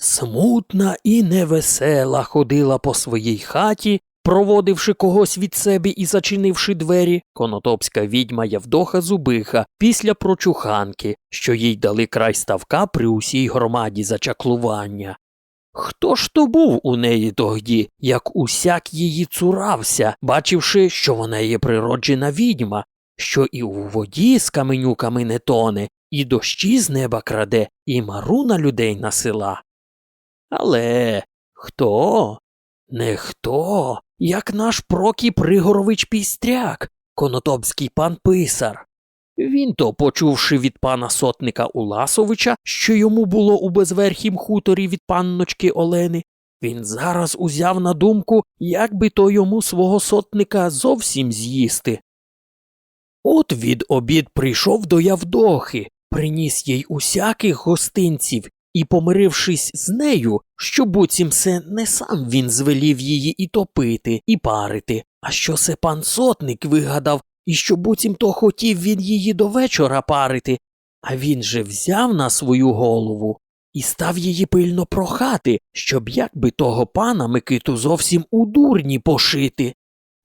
Смутна і невесела ходила по своїй хаті, проводивши когось від себе і зачинивши двері, конотопська відьма Явдоха Зубиха після прочуханки, що їй дали край ставка при усій громаді зачаклування. Хто ж то був у неї тоді, як усяк її цурався, бачивши, що вона є природжена відьма, що і у воді з каменюками не тоне, і дощі з неба краде, і мару на людей насила. Але хто? Не хто, як наш Прокіп Ригорович Пістряк, конотопський пан писар. Він то, почувши від пана сотника Уласовича, що йому було у безверхім хуторі від панночки Олени, він зараз узяв на думку, як би то йому свого сотника зовсім з'їсти. От від обід прийшов до Явдохи, приніс їй усяких гостинців і, помирившись з нею, що буцім се не сам він звелів її і топити, і парити, а що се пан сотник вигадав, і що буцім то хотів він її до вечора парити, а він же взяв на свою голову і став її пильно прохати, щоб якби того пана Микиту зовсім у дурні пошити.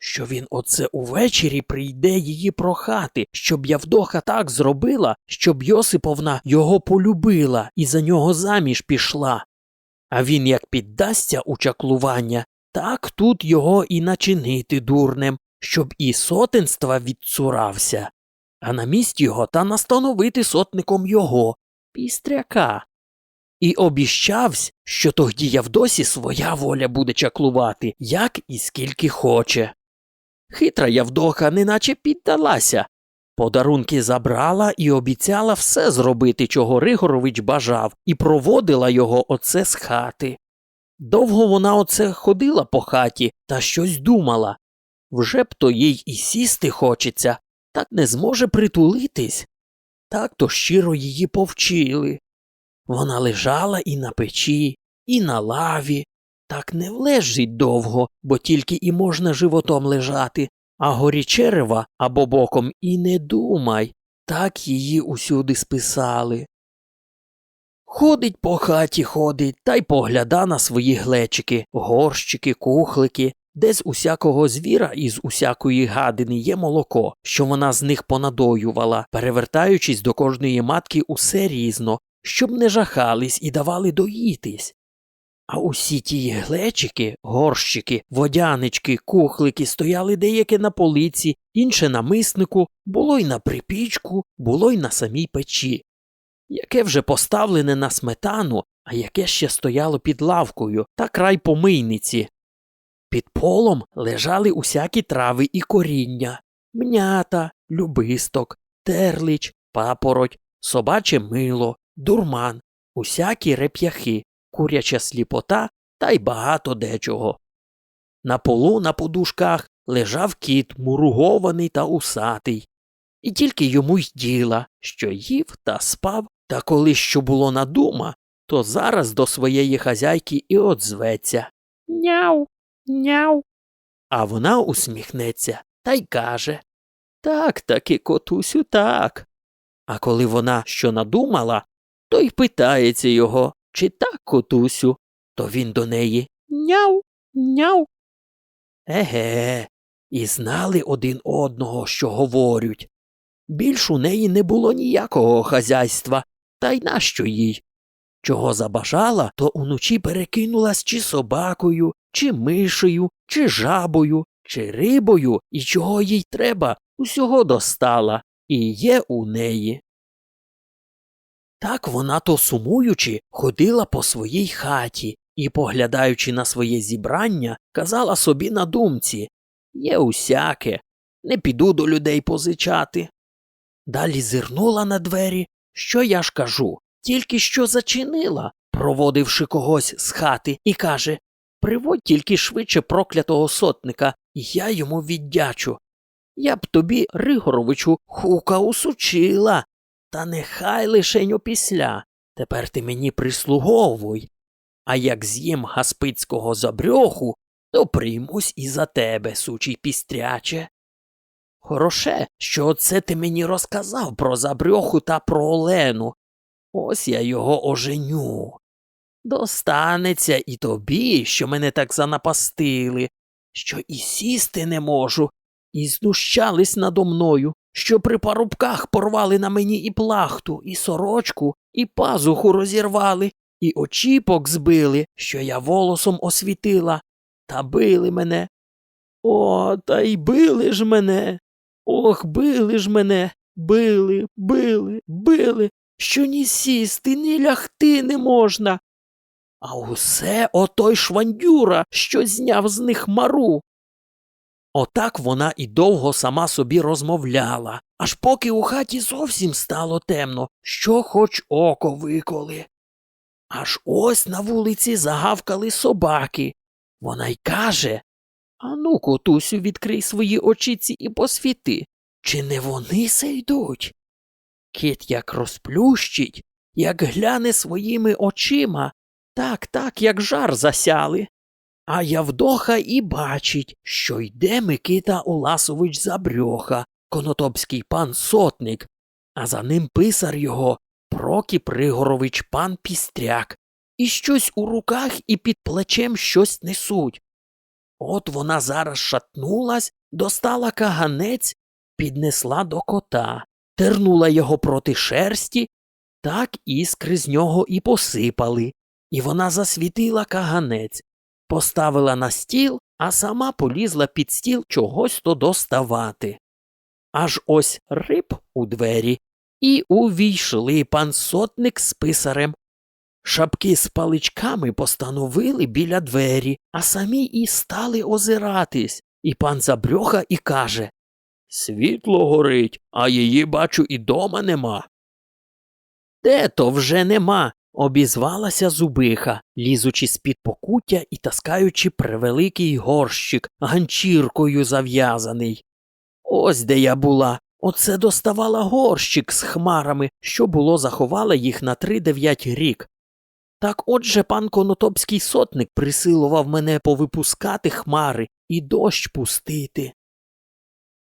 Що він оце увечері прийде її прохати, щоб Явдоха так зробила, щоб Йосиповна його полюбила і за нього заміж пішла. А він як піддасться у чаклування, так тут його і начинити дурнем, щоб і сотенства відцурався, а на місць його та настановити сотником його, пістряка. І обіщавсь, що тоді Явдосі своя воля буде чаклувати, як і скільки хоче. Хитра Явдоха неначе піддалася. Подарунки забрала і обіцяла все зробити, чого Ригорович бажав, і проводила його оце з хати. Довго вона оце ходила по хаті та щось думала. Вже б то їй і сісти хочеться, так не зможе притулитись. Так то щиро її повчили. Вона лежала і на печі, і на лаві, так не влежить довго, бо тільки і можна животом лежати, а горі черева або боком і не думай, так її усюди списали. Ходить по хаті ходить та й погляда на свої глечики, горщики, кухлики, де з усякого звіра і з усякої гадини є молоко, що вона з них понадоювала, перевертаючись до кожної матки усе різно, щоб не жахались і давали доїтись. А усі ті глечики, горщики, водянички, кухлики стояли деяке на полиці, інше на миснику, було й на припічку, було й на самій печі. Яке вже поставлене на сметану, а яке ще стояло під лавкою та край помийниці. Під полом лежали усякі трави і коріння мнята, любисток, терлич, папороть, собаче мило, дурман, усякі реп'яхи, куряча сліпота та й багато дечого. На полу на подушках лежав кіт, муругований та усатий, і тільки йому й діла, що їв та спав, та коли що було надума, то зараз до своєї хазяйки і одзветься Няу, няу. А вона усміхнеться та й каже Так таки, котусю, так. А коли вона що надумала, то й питається його, чи так, котусю, то він до неї Няу, няу. Еге, і знали один одного, що говорять. Більш у неї не було ніякого хазяйства, та й нащо їй? Чого забажала, то уночі перекинулась чи собакою, чи мишею, чи жабою, чи рибою, і чого їй треба, усього достала, і є у неї. Так вона то сумуючи, ходила по своїй хаті і, поглядаючи на своє зібрання, казала собі на думці Є усяке, не піду до людей позичати. Далі зирнула на двері, що я ж кажу, тільки що зачинила, проводивши когось з хати, і каже Приводь тільки швидше проклятого сотника, я йому віддячу. Я б тобі, Ригоровичу, хука усучила, та нехай лишень опісля. Тепер ти мені прислуговуй. А як з'їм гаспицького забрьоху, то приймусь і за тебе, сучий пістряче. Хороше, що оце ти мені розказав про забрьоху та про Олену. Ось я його оженю. Достанеться і тобі, що мене так занапастили, що і сісти не можу, і знущались надо мною, що при парубках порвали на мені і плахту, і сорочку, і пазуху розірвали, і очіпок збили, що я волосом освітила, та били мене. О, та й били ж мене. Ох, били ж мене, били, били, били, що ні сісти, ні лягти не можна. А усе отой швандюра, що зняв з них мару. Отак вона і довго сама собі розмовляла, аж поки у хаті зовсім стало темно, що хоч око виколи. Аж ось на вулиці загавкали собаки. Вона й каже Ану, котусю, відкрий свої очіці і посвіти. Чи не вони се йдуть? Кит як розплющить, як гляне своїми очима, так, так, як жар засяли. А Явдоха і бачить, що йде Микита Уласович Забрьоха, конотопський пан сотник, а за ним писар його Прокіп Пригорович пан Пістряк, і щось у руках і під плечем щось несуть. От вона зараз шатнулась, достала каганець, піднесла до кота, тернула його проти шерсті, так іскри з нього і посипали, і вона засвітила каганець, поставила на стіл, а сама полізла під стіл чогось то доставати. Аж ось риб у двері, і увійшли пан сотник з писарем. Шапки з паличками постановили біля двері, а самі і стали озиратись. І пан забрьоха і каже Світло горить, а її, бачу, і дома нема. Де то вже нема? Обізвалася зубиха, лізучи з-під покуття і таскаючи превеликий горщик, ганчіркою зав'язаний. Ось де я була. Оце доставала горщик з хмарами, що було заховала їх на три дев'ять рік. Так отже пан конотопський сотник присилував мене повипускати хмари і дощ пустити.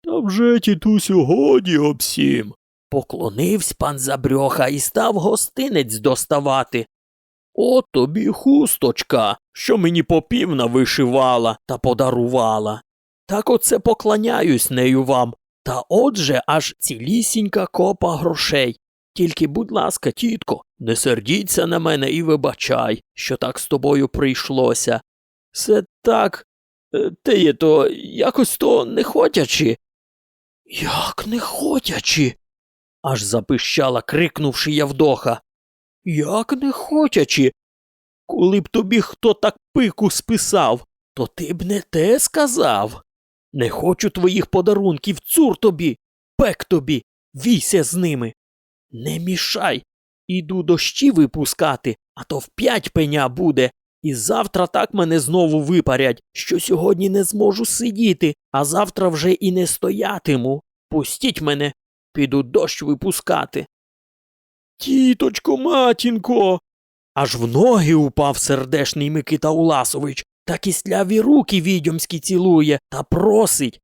Та вже, тітусю, годі обсім. Поклонився пан Забрьоха і став гостинець доставати. От тобі хусточка, що мені попівна вишивала та подарувала. Так оце поклоняюсь нею вам. Та отже аж цілісінька копа грошей. Тільки, будь ласка, тітко, не сердіться на мене і вибачай, що так з тобою прийшлося. Це так, е, те є то якось то не хотячи. Як не хотячи? Аж запищала, крикнувши Явдоха. Як не хотячи? Коли б тобі хто так пику списав, то ти б не те сказав. Не хочу твоїх подарунків, цур тобі, пек тобі, війся з ними. Не мішай. Іду дощі випускати, а то в п'ять пеня буде, і завтра так мене знову випарять, що сьогодні не зможу сидіти, а завтра вже і не стоятиму. Пустіть мене, піду дощ випускати. Тіточко, матінко. Аж в ноги упав сердешний Микита Уласович, та кисляві руки відьомські цілує та просить.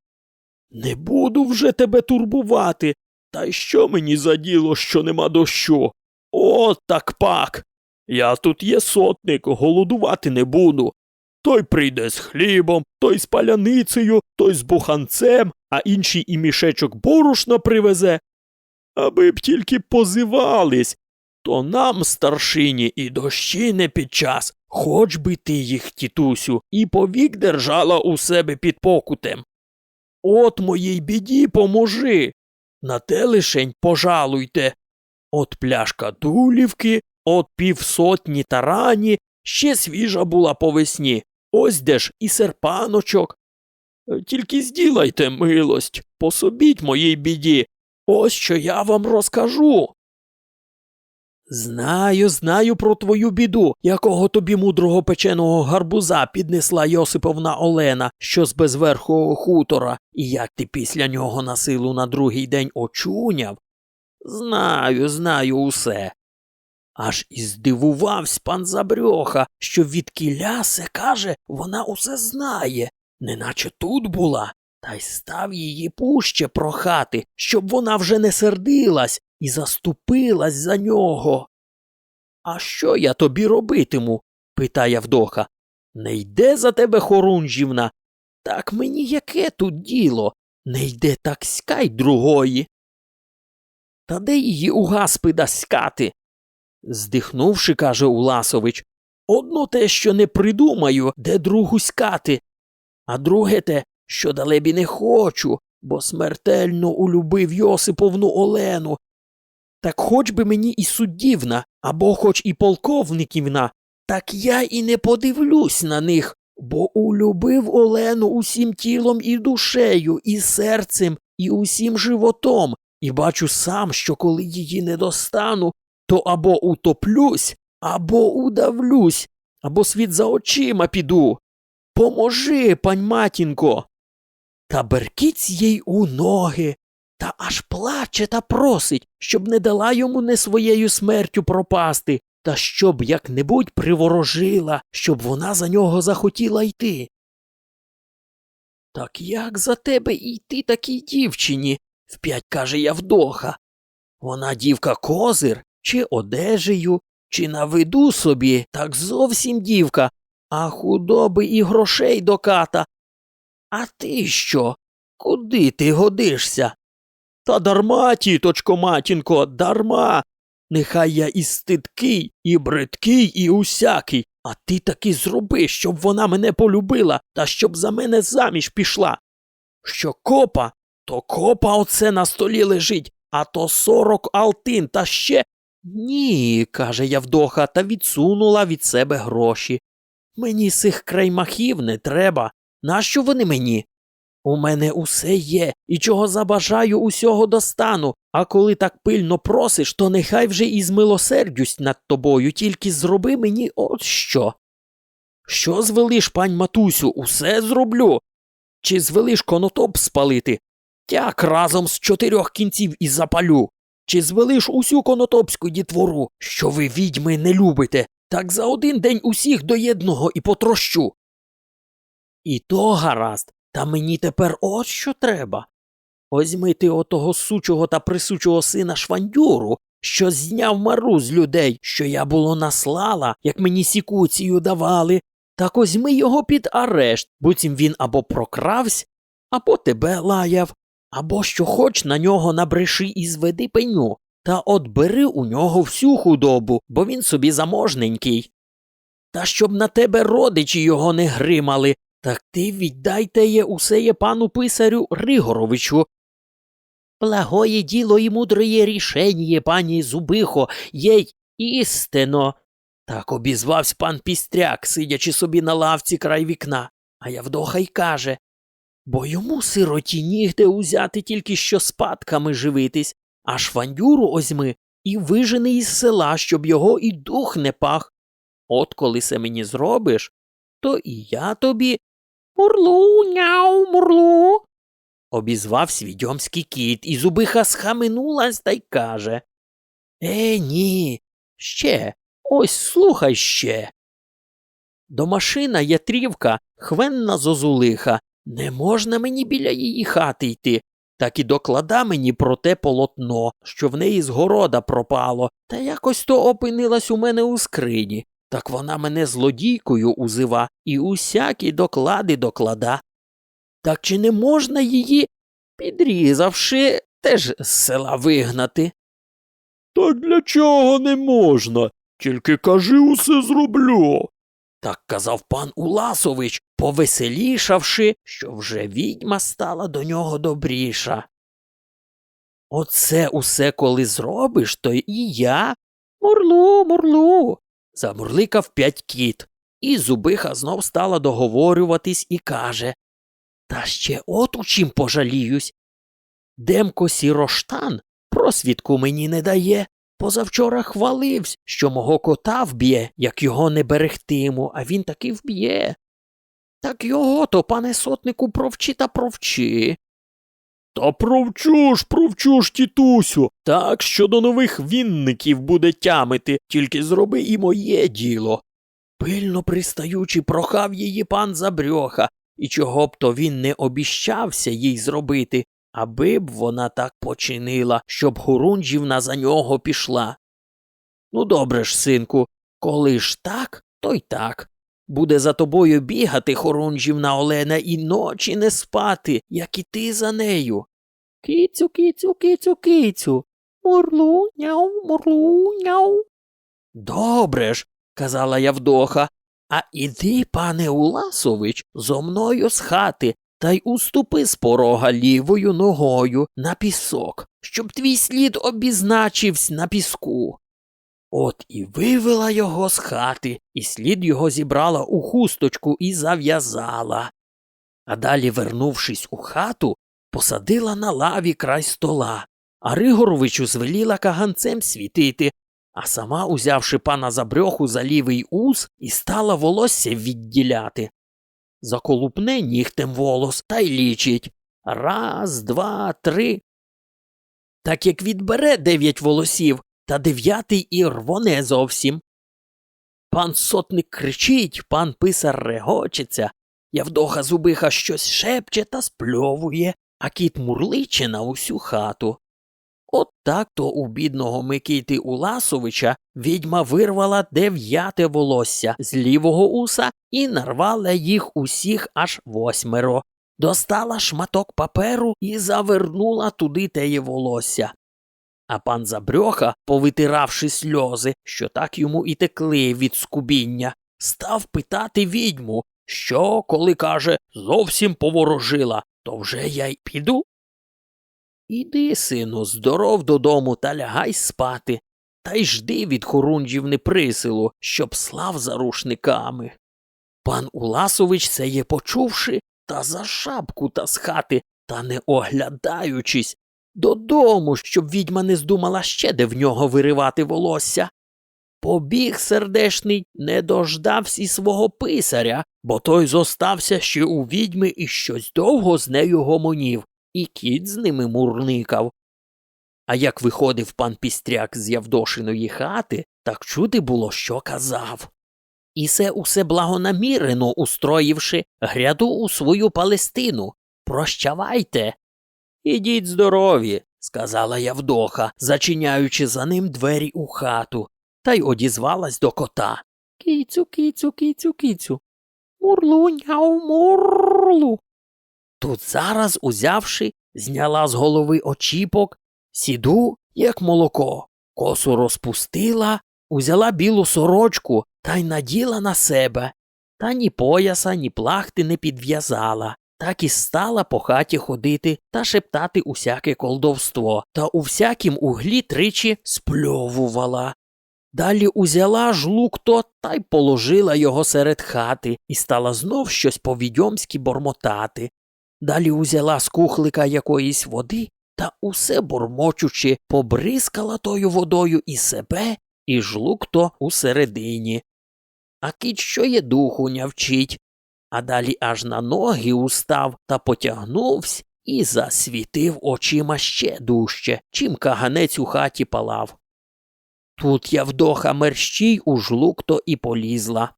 Не буду вже тебе турбувати. Та й що мені за діло, що нема дощу? От так пак. Я тут є сотник, голодувати не буду. Той прийде з хлібом, той з паляницею, той з буханцем, а інший і мішечок борошна привезе. Аби б тільки позивались, то нам, старшині, і дощі не під час, хоч би ти їх, тітусю, і повік держала у себе під покутем. От моїй біді поможи. На те лишень пожалуйте. От пляшка дулівки, от півсотні тарані, ще свіжа була по весні. Ось де ж і серпаночок. Е, Тільки зділайте милость, пособіть моїй біді. Ось що я вам розкажу. Знаю, знаю про твою біду, якого тобі мудрого печеного гарбуза піднесла Йосиповна Олена, що з безверхого хутора, і як ти після нього на силу на другий день очуняв. Знаю, знаю усе. Аж і здивувався пан Забрьоха, що від кілясе, каже, вона усе знає, неначе тут була, та й став її пуще прохати, щоб вона вже не сердилась і заступилась за нього. А що я тобі робитиму? питає вдоха. Не йде за тебе хорунжівна. Так мені яке тут діло? Не йде так скай другої. Та де її у гаспида скати? Здихнувши, каже Уласович. Одно те, що не придумаю, де другу скати, а друге те, що далебі не хочу, бо смертельно улюбив Йосиповну Олену. Так хоч би мені і суддівна, або хоч і полковниківна, так я і не подивлюсь на них, бо улюбив Олену усім тілом і душею, і серцем, і усім животом, і бачу сам, що коли її не достану, то або утоплюсь, або удавлюсь, або світ за очима піду. Поможи, пань матінко. Та беркіць їй у ноги, та аж плаче та просить, щоб не дала йому не своєю смертю пропасти, та щоб як-небудь приворожила, щоб вона за нього захотіла йти. Так як за тебе йти такій дівчині? вп'ять каже Явдоха. Вона дівка козир, чи одежею, чи на виду собі, так зовсім дівка, а худоби і грошей до ката. А ти що? Куди ти годишся? Та дарма, тіточко матінко, дарма. Нехай я і стидкий, і бридкий, і усякий, а ти таки зроби, щоб вона мене полюбила та щоб за мене заміж пішла. Що копа, то копа оце на столі лежить, а то сорок алтин та ще. Ні, каже Явдоха, та відсунула від себе гроші. Мені сих краймахів не треба. Нащо вони мені? У мене усе є, і чого забажаю, усього достану, а коли так пильно просиш, то нехай вже і змилосердюсь над тобою, тільки зроби мені от що. Що звелиш, пань матусю, усе зроблю. Чи звелиш конотоп спалити? Тяк разом з чотирьох кінців і запалю. Чи звелиш усю конотопську дітвору, що ви відьми не любите, так за один день усіх до єдного і потрощу. І то гаразд, та мені тепер от що треба. Озьми ти отого сучого та присучого сина швандюру, що зняв мару з людей, що я було наслала, як мені сікуцію давали, так озьми його під арешт, буцім він або прокравсь, або тебе лаяв, або що хоч на нього набреши і зведи пеню, та от бери у нього всю худобу, бо він собі заможненький. Та щоб на тебе родичі його не гримали, так ти віддайте є усе є пану писарю Ригоровичу. Благое діло і мудроє рішення, пані Зубихо, є й істино. Так обізвався пан Пістряк, сидячи собі на лавці край вікна, а Явдоха й каже бо йому сироті нігде узяти тільки що спадками живитись, а швандюру озьми і вижени із села, щоб його і дух не пах. От коли се мені зробиш, то і я тобі. Мурлу, няу, мурлу. обізвав відьомський кіт, і зубиха схаменулась та й каже Е, ні, ще, ось слухай ще. До машина є трівка, хвенна зозулиха, не можна мені біля її хати йти, так і доклада мені про те полотно, що в неї з города пропало, та якось то опинилась у мене у скрині. Так вона мене злодійкою узива і усякі доклади доклада. Так чи не можна її, підрізавши, теж з села вигнати? Так для чого не можна? Тільки кажи усе зроблю. Так казав пан Уласович, повеселішавши, що вже відьма стала до нього добріша. Оце усе коли зробиш, то і я. Мурлу, мурлу. замурликав п'ять кіт, і зубиха знов стала договорюватись і каже Та ще от у чим пожаліюсь. Демко сіроштан просвідку мені не дає. Позавчора хвалився, що мого кота вб'є, як його не берегтиму, а він таки вб'є. Так його то, пане сотнику, провчи та провчи. Та провчу ж, провчу ж, тітусю. Так що до нових вінників буде тямити, тільки зроби і моє діло. Пильно пристаючи, прохав її пан Забрьоха, і чого б то він не обіщався їй зробити, аби б вона так починила, щоб Хорунжівна за нього пішла. Ну добре ж, синку, коли ж так, то й так. Буде за тобою бігати хорунжівна Олена і ночі не спати, як і ти за нею. Кицю, кицю, кицю, кицю. Мурлу, няу, мурлу, няу. Добре ж, казала Явдоха, а іди, пане Уласович, зо мною з хати та й уступи з порога лівою ногою на пісок, щоб твій слід обізначився на піску. От і вивела його з хати, і слід його зібрала у хусточку і зав'язала. А далі, вернувшись у хату, посадила на лаві край стола, а Ригоровичу звеліла каганцем світити, а сама, узявши пана за брьоху за лівий ус, і стала волосся відділяти. Заколупне нігтем волос та й лічить. Раз, два, три. Так як відбере дев'ять волосів, та дев'ятий і рвоне зовсім. Пан сотник кричить, пан писар регочеться, Явдоха зубиха щось шепче та спльовує, а кіт мурличе на усю хату. От так то у бідного Микити Уласовича відьма вирвала дев'яте волосся з лівого уса і нарвала їх усіх аж восьмеро. Достала шматок паперу і завернула туди теє волосся. А пан Забрьоха, повитиравши сльози, що так йому і текли від скубіння, став питати відьму, що, коли каже, зовсім поворожила, то вже я й піду. Іди, сину, здоров додому та лягай спати, та й жди від хорунжівни присилу, щоб слав за рушниками. Пан Уласович це є почувши, та за шапку та з хати, та не оглядаючись, додому, щоб відьма не здумала ще де в нього виривати волосся. Побіг сердешний, не дождався і свого писаря, бо той зостався ще у відьми і щось довго з нею гомонів, і кіт з ними мурникав. А як виходив пан Пістряк з Явдошиної хати, так чути було, що казав. І се усе благонамірено устроївши, гряду у свою Палестину. Прощавайте. Ідіть здорові, сказала Явдоха, зачиняючи за ним двері у хату, та й одізвалась до кота. Кіцю, кіцю, кіцю, кіцю. Мурлу, няу, мурлу. Тут зараз, узявши, зняла з голови очіпок, сіду, як молоко, косу розпустила, узяла білу сорочку та й наділа на себе, та ні пояса, ні плахти не підв'язала, так і стала по хаті ходити та шептати усяке колдовство, та у всякім углі тричі спльовувала. Далі узяла жлук то та й положила його серед хати і стала знов щось по-відьомськи бормотати. Далі узяла з кухлика якоїсь води та усе бормочучи, побризкала тою водою і себе, і жлук то усередині. А кіт що є духу нявчить, а далі аж на ноги устав та потягнувся і засвітив очима ще дужче, чим каганець у хаті палав. Тут Явдоха мерщій у жлук то і полізла.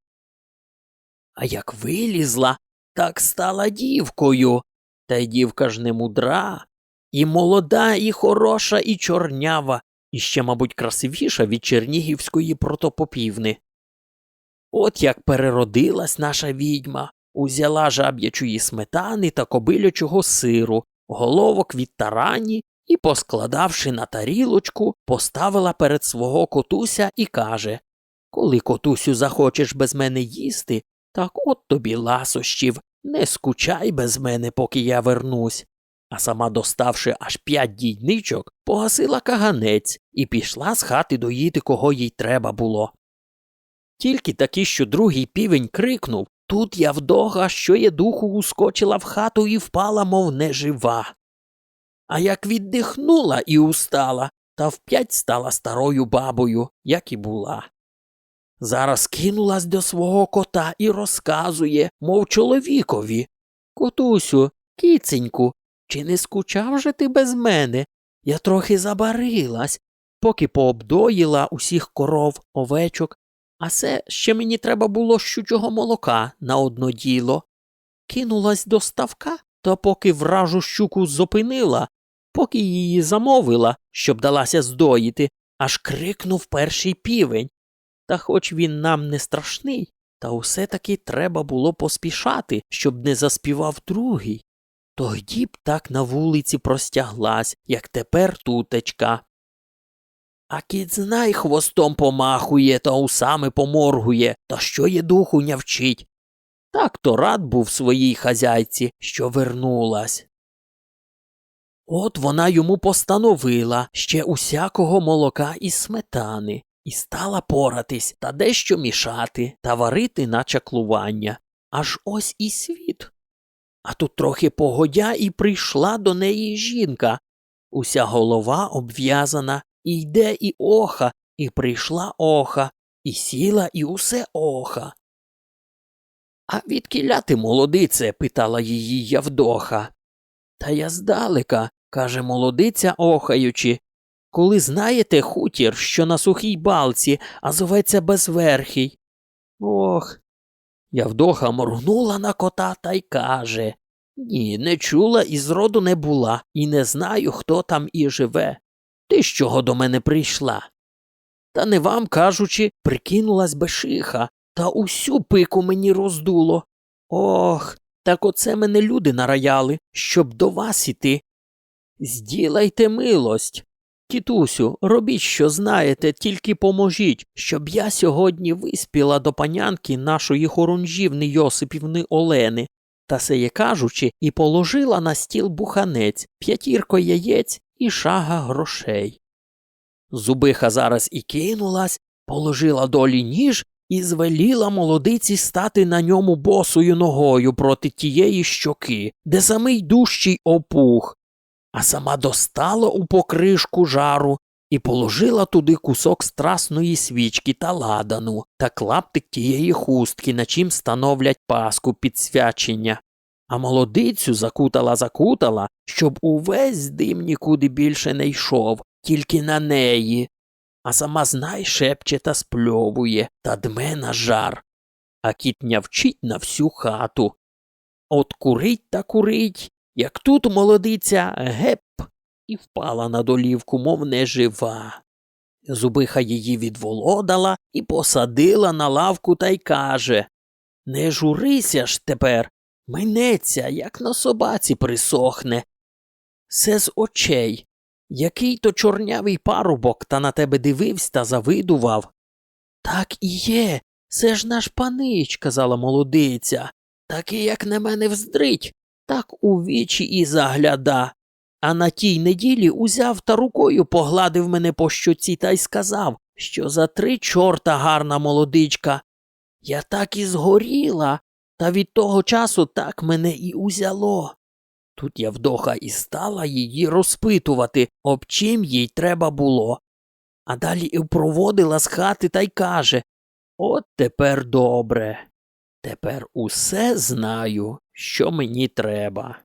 А як вилізла, так стала дівкою. Та й дівка ж не мудра, і молода, і хороша, і чорнява, і ще, мабуть, красивіша від чернігівської протопопівни. От як переродилась наша відьма, узяла жаб'ячої сметани та кобилячого сиру, головок від тарані і, поскладавши на тарілочку, поставила перед свого котуся і каже Коли, котусю, захочеш без мене їсти, так от тобі ласощів, не скучай без мене, поки я вернусь. А сама, доставши аж п'ять дійничок, погасила каганець і пішла з хати доїти, кого їй треба було. Тільки таки, що другий півень крикнув Тут Явдога, що є духу, ускочила в хату і впала, мов нежива. А як віддихнула і устала, та вп'ять стала старою бабою, як і була. Зараз кинулась до свого кота і розказує, мов чоловікові. Котусю, кіценьку, чи не скучав же ти без мене? Я трохи забарилась, поки пообдоїла усіх коров, овечок, а це ще мені треба було щучого молока на одно діло. Кинулась до ставка, та поки вражу щуку зупинила, поки її замовила, щоб далася здоїти, аж крикнув перший півень. Та хоч він нам не страшний, та усе таки треба було поспішати, щоб не заспівав другий. Тоді б так на вулиці простяглась, як тепер тутечка. А кіт знай хвостом помахує та усами поморгує, та що є духу нявчить. Так то рад був своїй хазяйці, що вернулась. От вона йому постановила ще усякого молока і сметани, і стала поратись та дещо мішати та варити на чаклування. Аж ось і світ. А тут трохи погодя і прийшла до неї жінка. Уся голова обв'язана, і йде і оха, і прийшла оха, і сіла, і усе оха. А відкіля ти, молодице? питала її Явдоха. Та я здалека, каже молодиця, охаючи. Коли знаєте хутір, що на сухій балці, а зоветься безверхий. Ох. Явдоха моргнула на кота та й каже Ні, не чула і зроду не була, і не знаю, хто там і живе. Ти з чого до мене прийшла? Та не вам кажучи, прикинулась бешиха, та усю пику мені роздуло. Ох, так оце мене люди нараяли, щоб до вас іти. Зділайте милость. Тітусю, робіть, що знаєте, тільки поможіть, щоб я сьогодні виспіла до панянки нашої хорунжівни Йосипівни Олени, та сеє кажучи, і положила на стіл буханець, п'ятірко яєць і шага грошей. Зубиха зараз і кинулась, положила долі ніж і звеліла молодиці стати на ньому босою ногою проти тієї щоки, де самий дужчий опух, а сама достала у покришку жару і положила туди кусок страсної свічки та ладану та клаптик тієї хустки, на чим становлять паску під свячення. А молодицю закутала закутала, щоб увесь дим нікуди більше не йшов, тільки на неї. А сама знай шепче та спльовує та дме на жар. А кіт нявчить на всю хату. От курить та курить, як тут молодиця геп, і впала на долівку, мов нежива. Зубиха її відволодала і посадила на лавку та й каже Не журися ж тепер, минеться, як на собаці присохне. Се з очей. Який то чорнявий парубок та на тебе дивився та завидував. Так і є, це ж наш панич, казала молодиця. Такий, як на мене вздрить, так у вічі і загляда. А на тій неділі узяв та рукою погладив мене по щоці та й сказав, що за три чорта гарна молодичка. Я так і згоріла, та від того часу так мене і узяло. Тут Явдоха і стала її розпитувати, об чим їй треба було. А далі і проводила з хати та й каже От тепер добре. Тепер усе знаю, що мені треба.